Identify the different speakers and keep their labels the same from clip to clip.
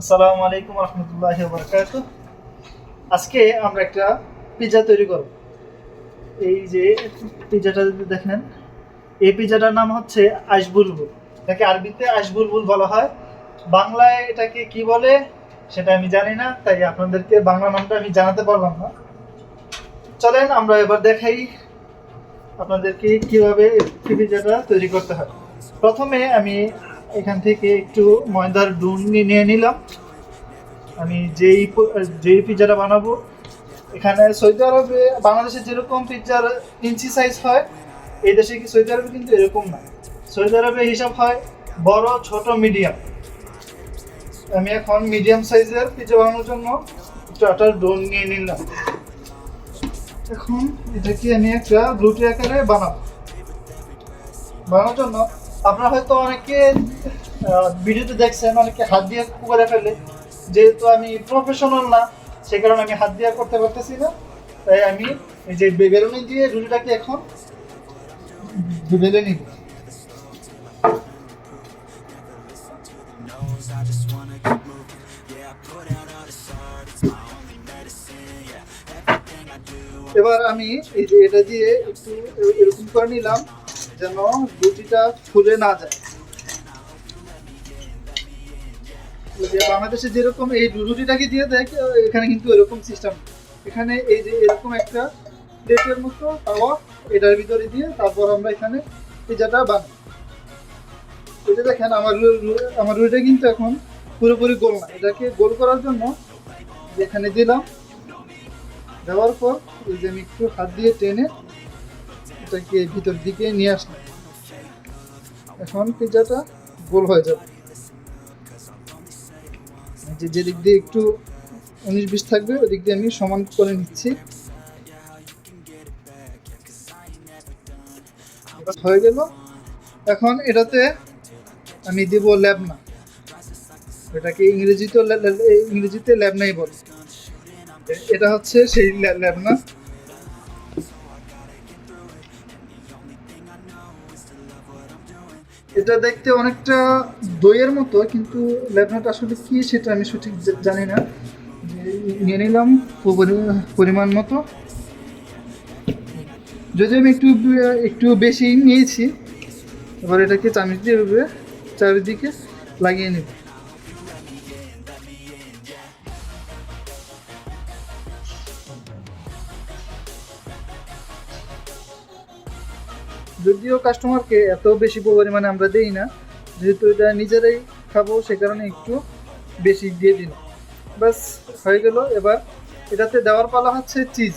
Speaker 1: আসসালামু আলাইকুম রহমতুল্লাহ বরকাত আজকে আমরা একটা পিৎজা তৈরি করব। এই যে পিৎজাটা যদি দেখেন, এই পিৎজাটার নাম হচ্ছে আইসবুলবুল এটাকে আরবিতে আইসবুলবুল বলা হয়। বাংলায় এটাকে কি বলে সেটা আমি জানি না, তাই আপনাদেরকে বাংলা নামটা আমি জানাতে পারলাম না। চলেন আমরা এবার দেখাই আপনাদেরকে কীভাবে এই পিৎজাটা তৈরি করতে হয়। প্রথমে আমি এখান থেকে একটু ময়দার ডুন নিয়ে নিলাম। আমি যেই যেই পিৎজাটা বানাবো, এখানে সৌদি আরবে বাংলাদেশে যেরকম পিৎজার ইঞ্চি সাইজ হয়, এই দেশে কি সৌদি আরবে কিন্তু এরকম না। সৌদি আরবে হিসাব হয় বড়, ছোট মিডিয়াম আমি এখন মিডিয়াম সাইজের পিৎজা বানানোর জন্য একটু আটার ডোন নিয়ে নিলাম। এখন এটাকে আমি একটা রুটি আকারে বানাবো। বানানোর জন্য আপনারা হয়তো অনেকে ভিডিওতে দেখছেন অনেকে হাত দিয়ে করে ফেলে। যেহেতু আমি প্রফেশনাল না, সে কারণে আমি হাত দিয়ে করতে পারতেছি না। তাই আমি এই যে বেলুনি দিয়ে রুটিটাকে এখন বেলে নিব। এবার আমি এই যে এটা দিয়ে একটু এরকম করে নিলাম, যেন রুটিটা ফুলে না যায়। যে বাংলাদেশে যেরকম এই রুটিটাকে দিয়ে দেয় এখানে কিন্তু এরকম সিস্টেম এখানে এই যে এরকম একটা প্লেটের মতো তাওয়া এটার ভিতরে দিয়ে তারপর আমরা এখানে পিজাটা বানাই। এটা দেখেন, আমার আমার রুটিটা কিন্তু এখন পুরোপুরি গোল না। এটাকে গোল করার জন্য এখানে দিলাম। দেওয়ার পর এই যে আমি একটু হাত দিয়ে টেনে এটাকে ভিতর দিকে নিয়ে আসলাম। এখন পিজাটা গোল হয়ে যাবে। যে যেদিক দিয়ে একটু উনিশ বিশ থাকবে, ওদিক দিয়ে আমি সমান করে নিচ্ছি। হয়ে গেল। এখন এটাতে আমি দিব ল্যাবনা এটাকে ইংরেজিতে ইংরেজিতে ল্যাবনাই বলে। এটা হচ্ছে সেই ল্যাবনা এটা দেখতে অনেকটা দইয়ের মতো, কিন্তু লেবনাটা আসলে কি সেটা আমি সঠিক জানি না। নিয়ে নিলাম পরি- পরিমাণ মতো। যদি আমি একটু একটু বেশি নিয়েছি, এবার এটাকে চামচ দিয়ে চারিদিকে লাগিয়ে নেব। যদিও কাস্টমারকে এত বেশি পরিমাণে আমরা দেই না, যেহেতু এটা নিজেরাই খাব, সে কারণে একটু বেশি দিয়ে দিন বাস হয়ে গেল। এবার এটাতে দেওয়ার পালা হচ্ছে চিজ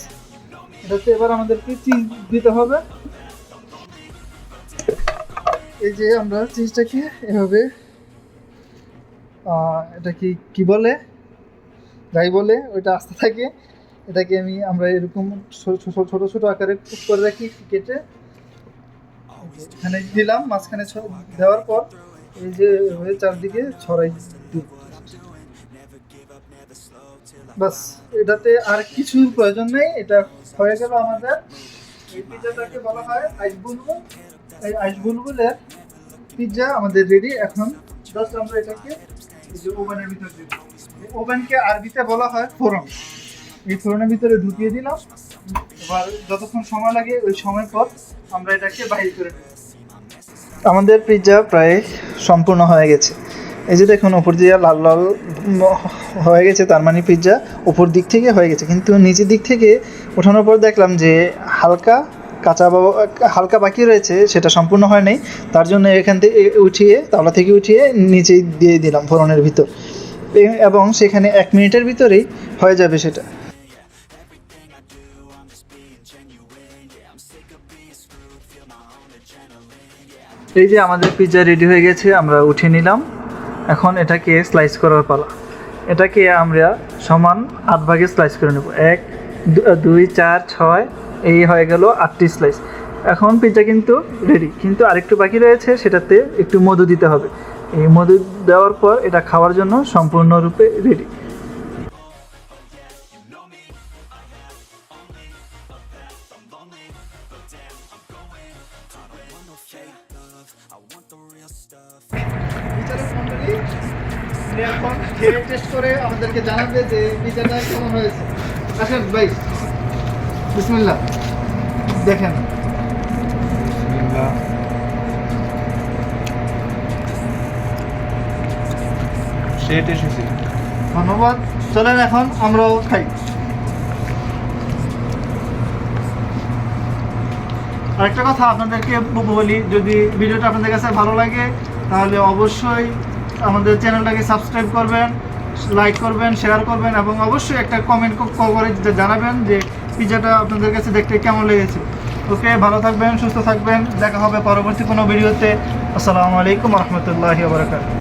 Speaker 1: এটাতে এবার আমাদেরকে চিজ দিতে হবে। এই যে আমরা চিজটাকে এভাবে এটা কি কি বলে? যাই বলে, ওইটা আস্তে থাকে। এটাকে আমি আমরা এরকম ছোট ছোট আকারে কুক করে রাখি কেটে। এখানে দিলাম, মাঝখানে দেওয়ার পর এই যে হয়ে চারদিকে ছড়াই দিই। বাস, এটাতে আর কিছুর প্রয়োজন নেই, এটা হয়ে গেল আমাদের। এই পিৎজাটাকে বলা হয় আইস বুলবুল। এই আইস বুলবুলের পিৎজা আমাদের রেডি এখন জাস্ট আমরা এটাকে ওভেনের ভিতরে দিব ওভেনকে আরবিতে বলা হয় ফোরন এই ফোরনের ভিতরে ঢুকিয়ে দিলাম। এবার যতক্ষণ সময় লাগে, ওই সময় পর আমরা এটাকে বাইরে করে নেব। আমাদের পিৎজা প্রায় সম্পূর্ণ হয়ে গেছে। এই যে দেখুন উপর দিয়ে লাল লাল হয়ে গেছে তার মানে পিৎজা উপর দিক থেকে হয়ে গেছে। কিন্তু নিচের দিক থেকে ওঠানোর পর দেখলাম যে হালকা কাঁচা হালকা বাকি রয়েছে, সেটা সম্পূর্ণ হয় নাই। তার জন্য এখান থেকে উঠিয়ে, তাওলা থেকে উঠিয়ে নিচেই দিয়ে দিলাম ফোড়নের ভিতর। এবং সেখানে এক মিনিটের ভিতরেই হয়ে যাবে সেটা। এই যে আমাদের পিৎজা রেডি হয়ে গেছে, আমরা উঠে নিলাম। এখন এটাকে স্লাইস করার পালা। এটাকে আমরা সমান আট ভাগে স্লাইস করে নেব। এক দুই, চার, ছয়, এই হয়ে গেল আটটি স্লাইস এখন পিৎজা কিন্তু রেডি কিন্তু আরেকটু বাকি রয়েছে, সেটাতে একটু মধু দিতে হবে। এই মধু দেওয়ার পর এটা খাওয়ার জন্য সম্পূর্ণরূপে রেডি এখন খেয়ে টেস্ট করে আমাদেরকে জানাবে যে পিজাটা কেমন হয়েছে। আসেন ভাই বিসমিল্লাহ। দেখেন। ধন্যবাদ। চলেন এখন আমরাও খাই। আরেকটা কথা আপনাদেরকে বলি যদি ভিডিওটা আপনাদের কাছে ভালো লাগে তাহলে অবশ্যই আমাদের চ্যানেলটাকে সাবস্ক্রাইব করবেন, লাইক করবেন, শেয়ার করবেন এবং অবশ্যই একটা কমেন্ট করে জানাবেন যে পিজাটা আপনাদের কাছে দেখতে কেমন লেগেছে। ওকে, ভালো থাকবেন, সুস্থ থাকবেন, দেখা হবে পরবর্তী কোনো ভিডিওতে। আসসালামু আলাইকুম রহমতুল্লাহি বারকাত